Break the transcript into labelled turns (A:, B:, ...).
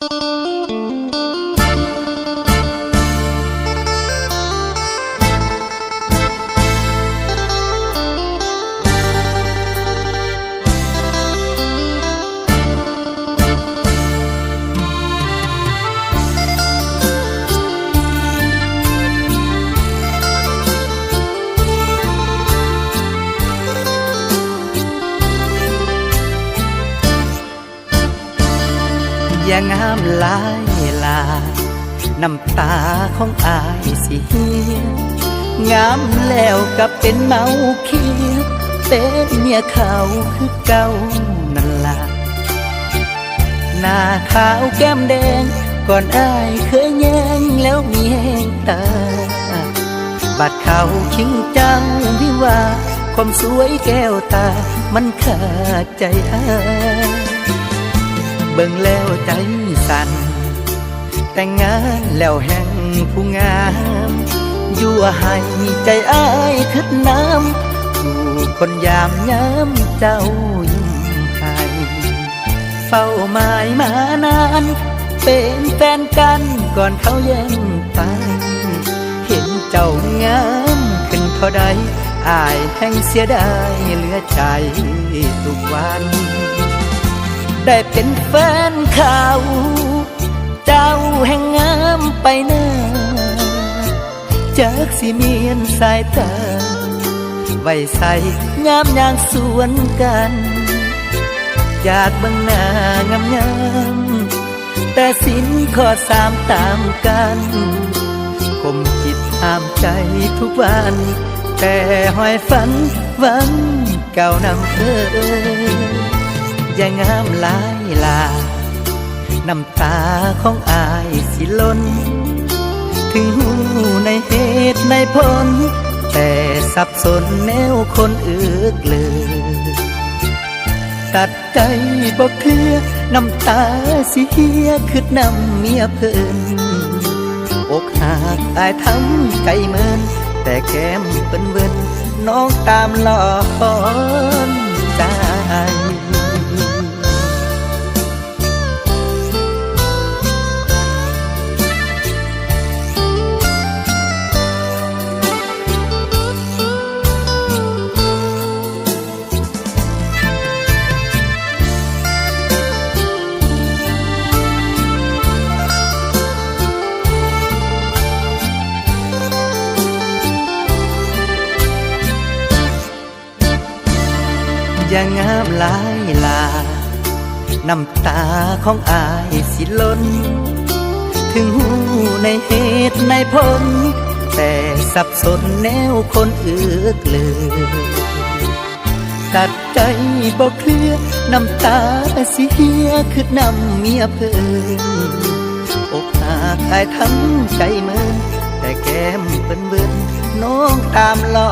A: you อย่างงามหลายลาน้ำตาของอายสิเฮียงามแล้วกับเป็นเมาเคียเป็นเมียเขาคือเก่านั่นล่ะหน้าขาวแก้มแดง ก่อนอายเคยแย่งแล้วมีแหงตา บาดเขาคิงเจังที่ว่าความสวยแก้วตา มันขาดใจอาย บิ่งแล้วใจสั่นแต่งงานแล้วแห่งผู้งามยั่วให้ใจอ้ายคึดน้ำผู้คนยามย้ำเจ้ายิ้มให้เฝ้าหมายมานาน เป็นแฟนกันก่อนเขาแย่งไป เห็นเจ้างามขึ้นเท่าใดอายแห่งเสียดายเหลือใจทุกวัน ได้เป็นแฟนเขาเจ้าแห่งงามไปหน้าจากสิเมียนสายตาไว้ใส่งามอย่างสวนกันอยากบังหน้างามงามแต่สินข้อสามตามกันคมจิตหามใจทุกวัน แต่หอยฝันหวังเก่านำเธอ อย่างงามหลายลาน้ำตาของอายสิล้น ถึงหูในเหตุในผล แต่สับสนแนวคนอึกเลยตัดใจบอกเคลือน้ำตาสิเฮียคืดนำเมียเพิ่นอกหักอายทำใจเมิน แต่แก้มเป็นเวินน้องตามหลอนใจางงามหลายลาน้ำตาของอายสิล้น ถึงหูในเหตุในผล แต่สับสนแนวคนอึกเลยตัดใจบอกเคลือน้ำตาสิเฮียคือนำเมียเพิ่นอกหักอายทั้งใจเมินแต่แก้มเบิ่นเบิ่นน้องตามหลอ